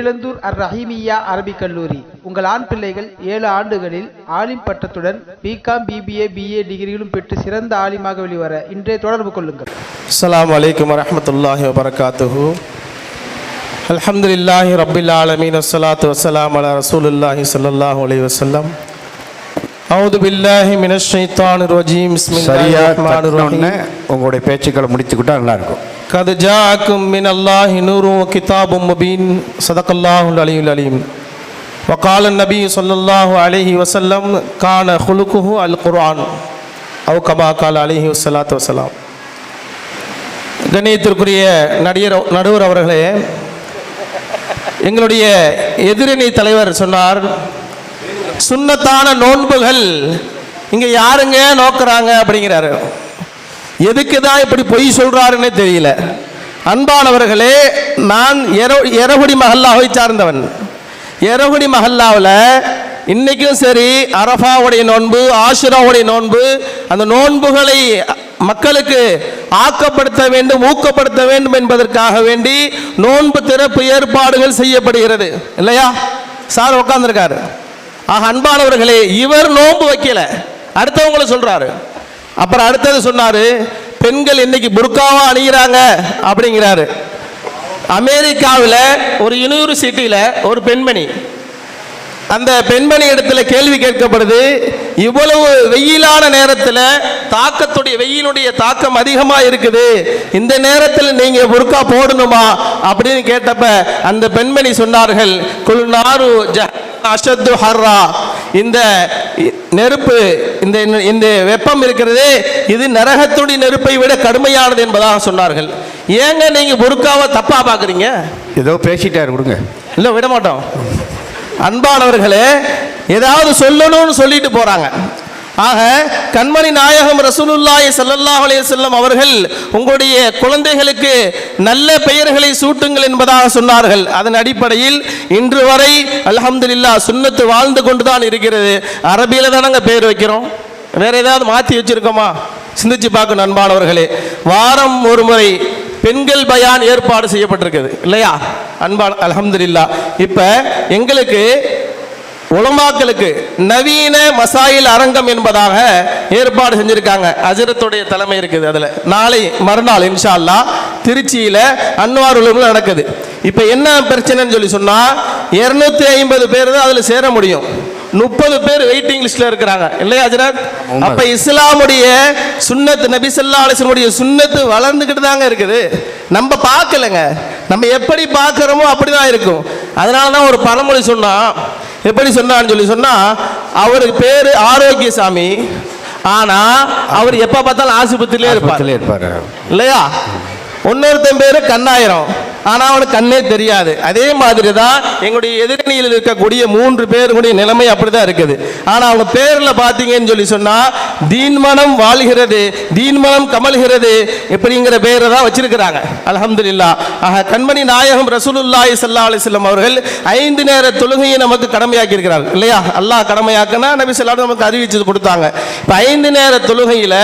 எழுந்தூர் அர் ரஹீமியா அரபிக் கல்லூரி. உங்கள் ஆண் பிள்ளைகள் ஏழு ஆண்டுகளில் ஆலிம் பட்டத்துடன் பிகாம் பிபிஏ பிஏ டிகிரிகளும் பெற்று சிறந்த ஆலிமாக வெளிவர இன்றைய தொடர்பு கொள்ளுங்கள். அஸ்லாம் வலைக்கம் வரமத்துல்லாஹி வபரகாத்துஹூ. அலமதுல்லாஹி ரபில் ஆலமீன். வசலாத்து வசலாம் அல ரசூலுல்லாஹி சல்லாஹூ அலி வசல்லாம் அவுது பில்லாஹி மினஷ் ரஜீம். உங்களுடைய பேச்சுக்களை முடித்துக்கிட்டா நல்லா இருக்கும் قد جاءكم من الله نور وكتاب مبين صدق الله العلي العليم وقال النبي صلى الله عليه وسلم كان خلقه القرآن أو كما قال عليه الصلاة والسلام கண்ணியத்திற்குரிய நடிகர் நடுவர் அவர்களே எங்களுடைய எதிரணி தலைவர் சொன்னார் சுன்னத்தான நோன்புகள் இங்க யாருங்க நோக்குறாங்க அப்படிங்கிறாரு எதுக்கு தான் இப்படி பொய் சொல்கிறாருன்னே தெரியல. அன்பானவர்களே நான் எர- எரகுடி மஹல்லாவை சார்ந்தவன். எரகுடி மஹல்லாவில் இன்னைக்கும் சரி அரஃபாவுடைய நோன்பு ஆஷிராவுடைய நோன்பு அந்த நோன்புகளை மக்களுக்கு ஆக்கப்படுத்த வேண்டும் ஊக்கப்படுத்த வேண்டும் என்பதற்காக வேண்டி நோன்பு திறப்பு ஏற்பாடுகள் செய்யப்படுகிறது. இல்லையா? சார் உட்காந்துருக்காரு ஆக அன்பானவர்களே இவர் நோன்பு வைக்கல. அடுத்தவங்களை சொல்றாரு. அப்புறம் அடுத்தது சொன்னாரு பெண்கள் இன்னைக்கு புர்காவா அணிகிறாங்க அப்படிங்கிறாரு. அமெரிக்காவில் ஒரு யூனிவர்சிட்டியில் ஒரு பெண்மணி. அந்த பெண்மணி இடத்துல கேள்வி கேட்கப்படுது இவ்வளவு வெயிலான நேரத்தில் தாக்கத்துடைய வெயிலுடைய தாக்கம் அதிகமாக இருக்குது. இந்த நேரத்தில் நீங்கள் புர்கா போடணுமா? அப்படின்னு கேட்டப்ப அந்த பெண்மணி சொன்னார்கள் குல் நாரு ஜ அஷத்து ஹர்ரா. இந்த நெருப்பு இந்த இந்த வெப்பம் இருக்கிறதே இது நரகத்துடைய நெருப்பை விட கடுமையானது என்பதாக சொன்னார்கள். ஏங்க நீங்க புர்காவை தப்பா பார்க்குறீங்க ஏதோ பேசிட்டாரு கொடுங்க இல்லை விட மாட்டோம் அன்பானவர்களே ஏதாவது சொல்லணும்னு சொல்லிட்டு போறாங்க. ஆக கண்மணி நாயகம் ரசூலுல்லாய் சல்லல்லாஹ் செல்லும் அவர்கள் உங்களுடைய குழந்தைகளுக்கு நல்ல பெயர்களை சூட்டுங்கள் என்பதாக சொன்னார்கள். அதன் அடிப்படையில் இன்று வரை அல்ஹம்துலில்லாஹ் சுன்னத்து வாழ்ந்து கொண்டுதான் இருக்கிறது. அரபியில தானங்க பெயர் வைக்கிறோம். வேற ஏதாவது மாற்றி வச்சிருக்கோமா? சிந்திச்சு பார்க்கணும் அன்பானவர்களே. வாரம் ஒரு முறை பெண்கள் பயான் ஏற்பாடு செய்யப்பட்டிருக்குது. இல்லையா? அன்பான அல்ஹம்துலில்லாஹ். இப்போ எங்களுக்கு உலமாக்களுக்கு நவீன மசாயில் அரங்கம் என்பதாக ஏற்பாடு செஞ்சிருக்காங்க. அஜரத்துடைய தலைமை இருக்குது அதில். நாளை மறுநாள் இன்ஷா அல்லாஹ் திருச்சியில் அன்வார் உலகம் நடக்குது. இப்போ என்ன பிரச்சனைன்னு சொல்லி சொன்னால் இரநூத்தி ஐம்பது பேர் தான் அதில் சேர முடியும். முப்பது பேர் வெயிட்டிங் லிஸ்ட்ல இருக்கிறாங்க. இல்லையா அஜரத்? உண்மை. அப்ப இஸ்லாமுடைய சுன்னத்து நபி ஸல்லல்லாஹு அலைஹி வஸல்லம் சுன்னத்து வளர்ந்துக்கிட்டு தாங்க இருக்குது. நம்ம பார்க்கலங்க. நம்ம எப்படி பார்க்கறோமோ அப்படிதான் இருக்கும். அதனால தான் ஒரு பழமொழி சொன்னா எப்படி சொன்னான்னு சொல்லி சொன்னா அவருக்கு பேரு ஆரோக்கியசாமி. ஆனா அவர் எப்ப பார்த்தாலும் ஆஸ்பத்திரியிலே இருப்பார். இருப்பாரு. இல்லையா? இன்னொருத்தன் பேரு கண்ணாயிரம். ஆனால் அவனுக்கு கண்ணே தெரியாது. அதே மாதிரி தான் எங்களுடைய எதிரணியில் இருக்கக்கூடிய மூன்று பேருடைய நிலைமை அப்படிதான் இருக்குது. ஆனால் அவங்க பேரில் பார்த்தீங்கன்னு சொல்லி சொன்னால் தீன்மனம் வாழ்கிறது தீன்மனம் கமல்கிறது எப்படிங்கிற பேரை தான் வச்சிருக்கிறாங்க. அல்ஹம்துலில்லாஹ் ஆக கண்மணி நாயகம் ரசூலுல்லாஹி சல்லா அலைஹி அவர்கள் ஐந்து நேர தொழுகையை நமக்கு கடமையாக்கி இருக்கிறார் இல்லையா? அல்லாஹ் கடமையாக்கினா நபி ஸல்லல்லாஹு நமக்கு அறிவிச்சது கொடுத்தாங்க. இப்போ ஐந்து நேர தொழுகையில்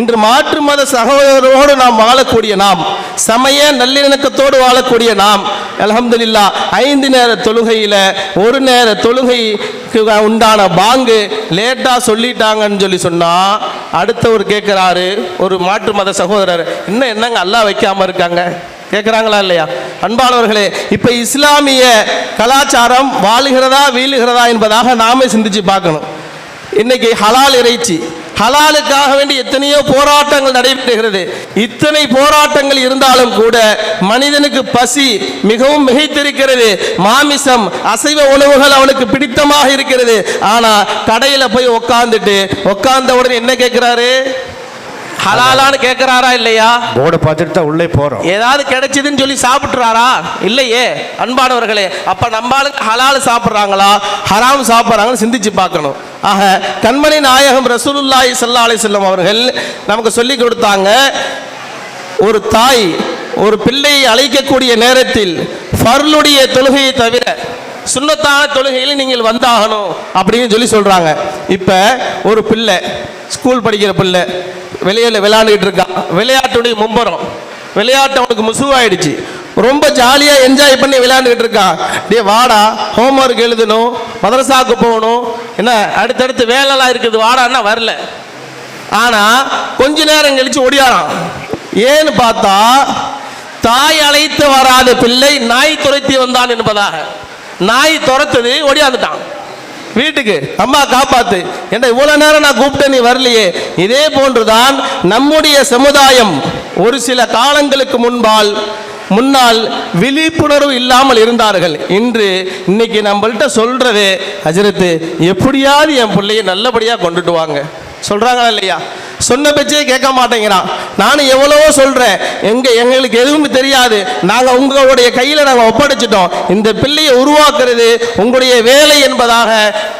இன்று மாற்று மத சகோதரரோடு நாம் வாழக்கூடிய நாம் சமய நல்லிணக்கத்தோடு வாழக்கூடிய நாம் அலமதுல்லா ஐந்து நேர தொழுகையில் ஒரு நேர தொழுகைக்கு உண்டான பாங்கு லேட்டாக சொல்லிட்டாங்கன்னு சொல்லி சொன்னால் அடுத்தவர் கேட்குறாரு ஒரு மாற்று மத சகோதரர் இன்னும் என்னங்க அல்லா வைக்காம இருக்காங்க? கேட்குறாங்களா இல்லையா? அன்பானவர்களே இப்போ இஸ்லாமிய கலாச்சாரம் வாழுகிறதா வீழுகிறதா என்பதாக நாமே சிந்திச்சு பார்க்கணும். இன்னைக்கு ஹலால் இறைச்சி ஹலாலுக்காக வேண்டி எத்தனையோ போராட்டங்கள் நடைபெறுகிறது. இத்தனை போராட்டங்கள் இருந்தாலும் கூட மனிதனுக்கு பசி மிகவும் மிகைத்திருக்கிறது. மாமிசம் அசைவ உணவுகள் அவனுக்கு பிடித்தமாக இருக்கிறது. ஆனா கடையில போய் உக்காந்துட்டு உடனே என்ன கேட்கிறாரு ஹலாலான்னு கேட்கிறாரா இல்லையா? போர்டை பார்த்துட்டு தான் உள்ளே போறோம். ஏதாவது கிடைச்சதுன்னு சொல்லி சாப்பிட்டுறாரா? இல்லையே அன்பானவர்களே. அப்ப நம்ம ஆளுங்க ஹலால் சாப்பிட்றாங்களா? ஹராம் சாப்பிட்றாங்கன்னு சிந்திச்சு பார்க்கணும். ஆக கண்மணி நாயகம் ரசூலுல்லாஹி சல்லா அலி செல்லம் அவர்கள் நமக்கு சொல்லி கொடுத்தாங்க ஒரு தாய் ஒரு பிள்ளையை அழைக்கக்கூடிய நேரத்தில் ஃபர்லுடைய தொழுகையை தவிர சுண்ணத்தான தொழுகையில் நீங்கள் வந்தாகணும் அப்படின்னு சொல்லி சொல்கிறாங்க இப்போ ஒரு பிள்ளை ஸ்கூல் படிக்கிற பிள்ளை வெளியில் விளையாண்டுக்கிட்டு இருக்கான். விளையாட்டுடைய மும்பரம். விளையாட்டு அவனுக்கு முசுவாயிடுச்சு. ரொம்ப ஜாலியாக என்ஜாய் பண்ணி விளையாண்டுக்கிட்டு இருக்கான் டே வாடா ஹோம்ஒர்க் எழுதணும் மதரசாவுக்கு போகணும் என்ன அடுத்தடுத்து வேலைலாம் இருக்குது வாடான்னா வரல. ஆனால் கொஞ்ச நேரம் கழிச்சு ஒடியாரான் ஏன்னு பார்த்தா தாய் அழைத்து வராத பிள்ளை நாய் துரத்தி வந்தான் என்பதாக. நாய் துரத்துது ஒடியாந்துட்டான் வீட்டுக்கு அம்மா காப்பாத்து. என்ன இவ்வளோ நேரம் நான் கூப்பிட்டேன் நீ வரலையே. இதே போன்றுதான் நம்முடைய சமுதாயம் ஒரு சில காலங்களுக்கு முன்பால் முன்னால் விழிப்புணர்வு இல்லாமல் இருந்தார்கள். இன்று இன்னைக்கு நம்மள்கிட்ட சொல்றது ஹஜரத்து எப்படியாவது என் பிள்ளைய நல்லபடியாக கொண்டுட்டு வாங்க. சொல்றாங்களா இல்லையா? சொன்ன பேச்சே கேட்க மாட்டேங்கிறான். நானும் எவ்வளவோ சொல்றேன். எங்க எங்களுக்கு எதுவும் தெரியாது. நாங்கள் உங்களுடைய கையில் நாங்கள் ஒப்படைச்சிட்டோம். இந்த பிள்ளையை உருவாக்குறது உங்களுடைய வேலை என்பதாக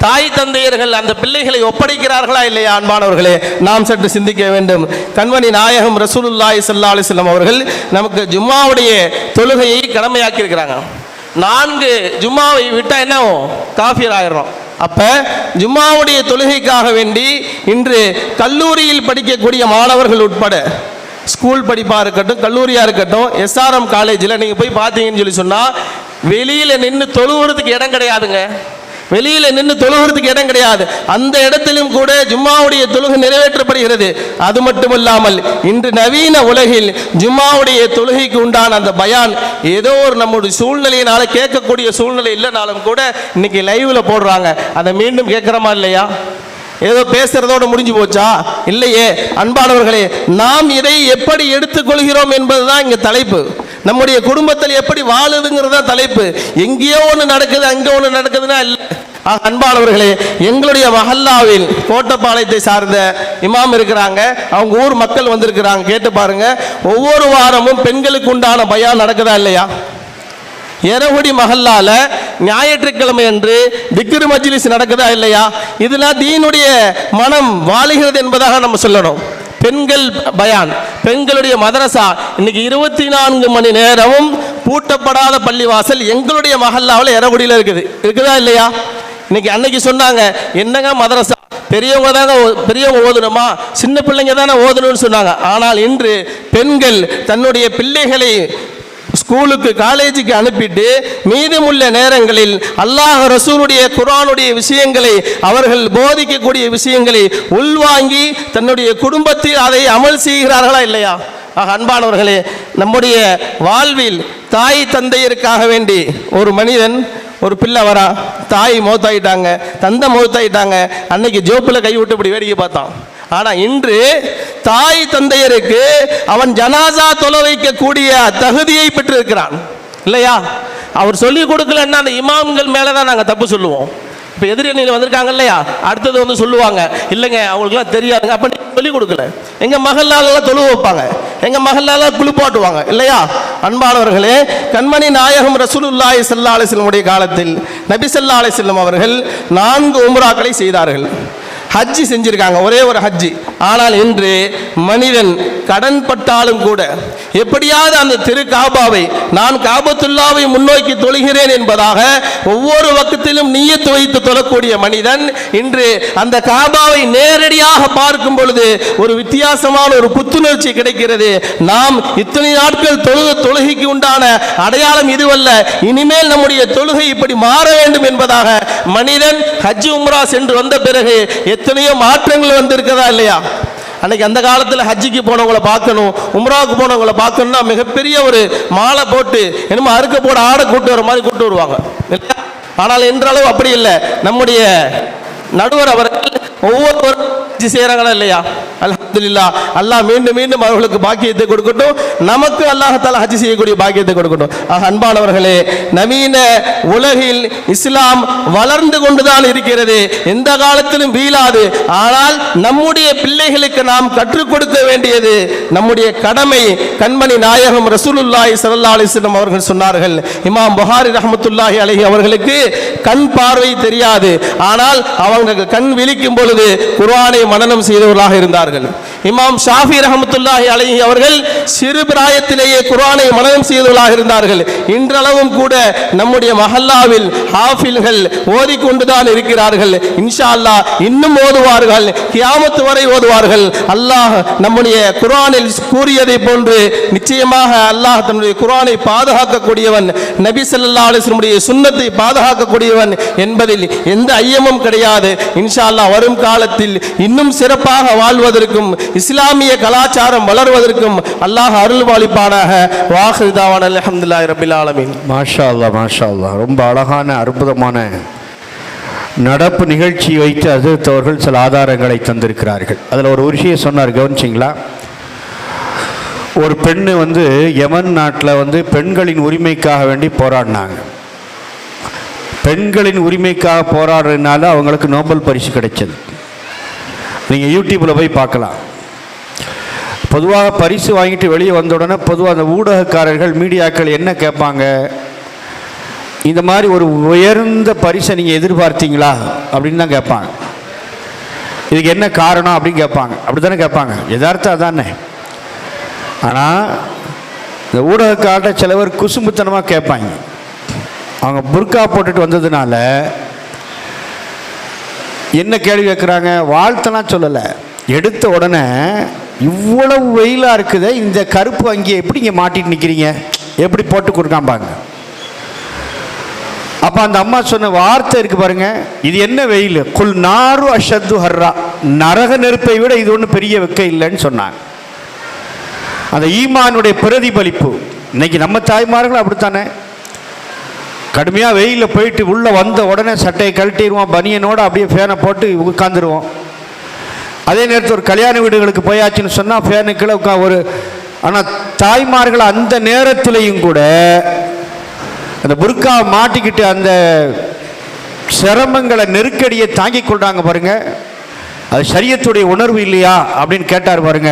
தாய் தந்தையர்கள் அந்த பிள்ளைகளை ஒப்படைக்கிறார்களா இல்லையா அன்பானவர்களே? நாம் சற்று சிந்திக்க வேண்டும். கண்மணி நாயகம் ரசூலுல்லாய் சல்லா அலிஸ்லாம் அவர்கள் நமக்கு ஜும்மாவுடைய தொழுகையை கடமையாக்கி இருக்கிறாங்க நான்கு ஜும்மாவை விட்டா என்ன காஃபியர் ஆயிடுறோம். அப்போ ஜும்மாவுடைய தொழுகைக்காக வேண்டி இன்று கல்லூரியில் படிக்கக்கூடிய மாணவர்கள் உட்பட ஸ்கூல் படிப்பாக இருக்கட்டும் கல்லூரியாக இருக்கட்டும் எஸ்ஆர்எம் காலேஜில் நீங்கள் போய் பார்த்தீங்கன்னு சொல்லி சொன்னால் வெளியில் நின்று தொழுவுறதுக்கு இடம் கிடையாதுங்க. வெளியில நின்று தொழுகிறதுக்கு இடம் கிடையாது. அந்த இடத்திலும் கூட ஜும்மாவுடைய தொழுகு நிறைவேற்றப்படுகிறது. அது மட்டுமல்லாமல் இன்று நவீன உலகில் ஜும்மாவுடைய தொழுகைக்கு உண்டான அந்த பயான் ஏதோ ஒரு நம்முடைய சூழ்நிலையினால கேட்கக்கூடிய சூழ்நிலை இல்லைனாலும் கூட இன்னைக்கு லைவ்ல போடுறாங்க. அதை மீண்டும் கேட்குறமா இல்லையா? ஏதோ பேசுறதோட முடிஞ்சு போச்சா? இல்லையே. அன்பானவர்களே நாம் இதை எப்படி எடுத்துக்கொள்கிறோம் என்பதுதான் இங்க தலைப்பு. நம்முடைய குடும்பத்தில் எப்படி வாழுதுங்கிறது தான் தலைப்பு. எங்கேயோ ஒன்று நடக்குது அங்கே ஒன்று நடக்குதுன்னா இல்லை. அன்பானவர்களே எங்களுடைய மஹல்லாவில் கோட்டப்பாளையத்தை சார்ந்த இமாம் இருக்கிறாங்க. அவங்க ஊர் மக்கள் வந்திருக்கிறாங்க. கேட்டு பாருங்க. ஒவ்வொரு வாரமும் பெண்களுக்கு உண்டான பயம் நடக்குதா இல்லையா? எரகுடி மஹல்லால ஞாயிற்றுக்கிழமை என்று திக்ரு மஜ்லிஸ் நடக்குதா இல்லையா? இதெல்லாம் தீனுடைய மனம் வாழுகிறது என்பதாக நம்ம சொல்லணும். பெண்கள் பயான். பெண்களுடைய மதரசா. இன்னைக்கு இருபத்தி நான்கு மணி நேரமும் பூட்டப்படாத பள்ளிவாசல் எங்களுடைய மகல்லாவில் எரகுடியில் இருக்குது. இருக்குதா இல்லையா? இன்னைக்கு அன்னைக்கு சொன்னாங்க என்னங்க மதரசா? பெரியவங்க தாங்க ஓ- பெரியவங்க ஓதணுமா? சின்ன பிள்ளைங்க தானே ஓதணும்னு சொன்னாங்க. ஆனால் இன்று பெண்கள் தன்னுடைய பிள்ளைகளை ஸ்கூலுக்கு காலேஜுக்கு அனுப்பிட்டு மீதமுள்ள நேரங்களில் அல்லாஹ் ரசூலுடைய குர்ஆனுடைய விஷயங்களை அவர்கள் போதிக்கக்கூடிய விஷயங்களை உள்வாங்கி தன்னுடைய குடும்பத்தில் அதை அமல் செய்கிறார்களா இல்லையா? ஆக அன்பானவர்களே நம்முடைய வாழ்வில் தாய் தந்தையருக்காக வேண்டி ஒரு மனிதன் ஒரு பிள்ளை வரா தாய் மௌத்தாயிட்டாங்க தந்தை மௌத்தாயிட்டாங்க அன்னைக்கு ஜோப்பில் கை விட்டு இப்படி வேடிக்கை பார்த்தான். ஆனால் இன்று தாய் தந்தையருக்கு அவன் ஜனாசா தொலை வைக்கக்கூடிய தகுதியை பெற்றிருக்கிறான். இல்லையா? அவர் சொல்லி கொடுக்கலன்னா அந்த இமாம்கள் மேலே தான் நாங்கள் தப்பு சொல்லுவோம். இப்போ எதிரணியில் வந்திருக்காங்க இல்லையா? அடுத்தது வந்து சொல்லுவாங்க இல்லைங்க அவங்களுக்குலாம் தெரியாதுங்க. அப்போ நீங்கள் சொல்லிக் கொடுக்கல. எங்கள் மகளாலெல்லாம் தொழு வைப்பாங்க. எங்கள் மகளால குளிப்பாட்டுவாங்க இல்லையா? அன்பானவர்களே கண்மணி நாயகம் ரசூலுல்லாய் செல்லா அலிஸ்லமுடைய காலத்தில் நபி செல்லா அலிஸ்லம் அவர்கள் நான்கு உம்ராக்களை செய்தார்கள். ஹஜ்ஜி செஞ்சுருக்காங்க ஒரே ஒரு ஹஜ்ஜி. ஆனால் இன்று மனிதன் கடன் பட்டாலும் கூட எப்படியாவது அந்த திரு காபாவை நான் காபத்துல்லாவை முன்னோக்கி தொழுகிறேன் என்பதாக ஒவ்வொரு பக்கத்திலும் நீயத்து வைத்து தொழக்கூடிய மனிதன் இன்று அந்த காபாவை நேரடியாக பார்க்கும் பொழுது ஒரு வித்தியாசமான ஒரு புத்துணர்ச்சி கிடைக்கிறது. நாம் இத்தனை நாட்கள் தொழுக தொழுகைக்கு உண்டான அடையாளம் இதுவல்ல. இனிமேல் நம்முடைய தொழுகை இப்படி மாற வேண்டும் என்பதாக மனிதன் ஹஜ் உம்ரா சென்று வந்த பிறகு எத்தனையோ மாற்றங்கள் வந்திருக்கிறதா இல்லையா? அன்னைக்கு அந்த காலத்தில் ஹஜ்ஜிக்கு போனவங்களை பார்க்கணும் உம்ராவுக்கு போனவங்களை பார்க்கணும்னா மிகப்பெரிய ஒரு மாலை போட்டு என்னமோ அறுக்க போட ஆடை கூட்டு வர மாதிரி கூட்டு வருவாங்க. ஆனால் என்றளவு அப்படி இல்லை. நம்முடைய நடுவர் அவர்கள் ஒவ்வொருவரும் ஹஜ்ஜி செய்கிறாங்களா இல்லையா? அலமதுல்லா அல்லாஹ் மீண்டும் மீண்டும் அவர்களுக்கு பாக்கியத்தை கொடுக்கட்டும். நமக்கு அல்லாஹால ஹஜ் செய்யக்கூடிய பாக்கியத்தை கொடுக்கட்டும். ஆக அன்பானவர்களே நவீன உலகில் இஸ்லாம் வளர்ந்து கொண்டுதான் இருக்கிறது. எந்த காலத்திலும் வீழாது. ஆனால் நம்முடைய பிள்ளைகளுக்கு நாம் கற்றுக் கொடுக்க வேண்டியது நம்முடைய கடமை. கண்மணி நாயகம் ரசூலுல்லாஹி சல்லா அலிஸ்லம் அவர்கள் சொன்னார்கள் இமாம் புகாரி ரஹமத்துல்லாஹி அலஹி அவர்களுக்கு கண் பார்வை தெரியாது. ஆனால் அவங்க கண் விழிக்கும் பொழுது குர்ஆனை மனநம் செய்தவர்களாக இருந்தார்கள். இமாம் ஷாஃபி ரஹமத்துல்லாஹி அலஹி அவர்கள் சிறு பிராயத்திலேயே குரானை மனனம் செய்தவர்களாக இருந்தார்கள். இன்றளவும் கூட நம்முடைய மஹல்லாவில் ஹாஃபில்கள் ஓதிக்கொண்டுதான் இருக்கிறார்கள். இன்ஷா அல்லாஹ் இன்னும் ஓதுவார்கள். கியாமத்து வரை ஓதுவார்கள். அல்லாஹ் நம்முடைய குரானில் கூறியதை போன்று நிச்சயமாக அல்லாஹ் தன்னுடைய குரானை பாதுகாக்கக்கூடியவன் நபி சல்லா அலிஸ்லமுடைய சுண்ணத்தை பாதுகாக்கக்கூடியவன் என்பதில் எந்த ஐயமும் கிடையாது. இன்ஷா அல்லாஹ் வரும் காலத்தில் இன்னும் சிறப்பாக வாழ்வதற்கும் இஸ்லாமிய கலாச்சாரம் வளர்வதற்கும் அல்லாஹ் அருள் வாஹிதாவான வாஹிதாவான் அல்ஹம்துலில்லாஹி ரபில் ஆலமீன். மாஷா அல்லா மாஷா அல்லா ரொம்ப அழகான அற்புதமான நடப்பு நிகழ்ச்சி வைத்து அதிர்த்தவர்கள் சில ஆதாரங்களை தந்திருக்கிறார்கள். அதில் ஒரு விஷயம் சொன்னார் கவனிச்சிங்களா? ஒரு பெண்ணு வந்து யமன் நாட்டில் வந்து பெண்களின் உரிமைக்காக வேண்டி போராடினாங்க. பெண்களின் உரிமைக்காக போராடுறதுனால அவங்களுக்கு நோபல் பரிசு கிடைச்சது. நீங்கள் யூடியூப்பில் போய் பார்க்கலாம். பொதுவாக பரிசு வாங்கிட்டு வெளியே வந்த உடனே பொதுவாக அந்த ஊடகக்காரர்கள் மீடியாக்கள் என்ன கேட்பாங்க? இந்த மாதிரி ஒரு உயர்ந்த பரிசை நீங்கள் எதிர்பார்த்தீங்களா? அப்படின்னு தான் கேட்பாங்க. இதுக்கு என்ன காரணம் அப்படின்னு கேட்பாங்க. அப்படி தானே கேட்பாங்க. யதார்த்தம் அதானே. ஆனால் இந்த ஊடகக்கார்ட்ட சிலவர் குசும்புத்தனமாக கேட்பாங்க. அவங்க புர்கா போட்டுட்டு வந்ததுனால என்ன கேள்வி கேட்குறாங்க? வாழ்த்தெல்லாம் சொல்லலை. எடுத்த உடனே இவ்வளவு வெயிலாக இருக்குது இந்த கருப்பு அங்கேயே எப்படி இங்கே மாட்டிட்டு நிற்கிறீங்க எப்படி போட்டு கொடுக்காம்பாங்க? அப்போ அந்த அம்மா சொன்ன வார்த்தை இருக்கு பாருங்க இது என்ன வெயில்? குல் நாரு அஷத்து ஹர்ரா. நரக நெருப்பை விட இது ஒன்றும் பெரிய வெக்க இல்லைன்னு சொன்னாங்க. அந்த ஈமானுடைய பிரதிபலிப்பு. இன்னைக்கு நம்ம தாய்மார்களும் அப்படித்தானே? கடுமையாக வெயிலில் போயிட்டு உள்ளே வந்த உடனே சட்டையை கழட்டிடுவோம் பனியனோட அப்படியே ஃபேனை போட்டு உட்காந்துருவோம் அதே நேரத்தில் ஒரு கல்யாண வீடுகளுக்கு போயாச்சுன்னு சொன்னால் ஃபேனுக்குள்ள உட்கா ஒரு ஆனால் தாய்மார்கள் அந்த நேரத்திலையும் கூட அந்த புர்கா மாட்டிக்கிட்டு அந்த சிரமங்களை நெருக்கடியை தாங்கிக் கொள்கிறாங்க பாருங்கள் அது சரியத்துடைய உணர்வு இல்லையா அப்படின்னு கேட்டார் பாருங்க.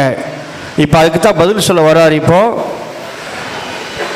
இப்போ அதுக்கு தான் பதில் சொல்ல வர்றார் இப்போது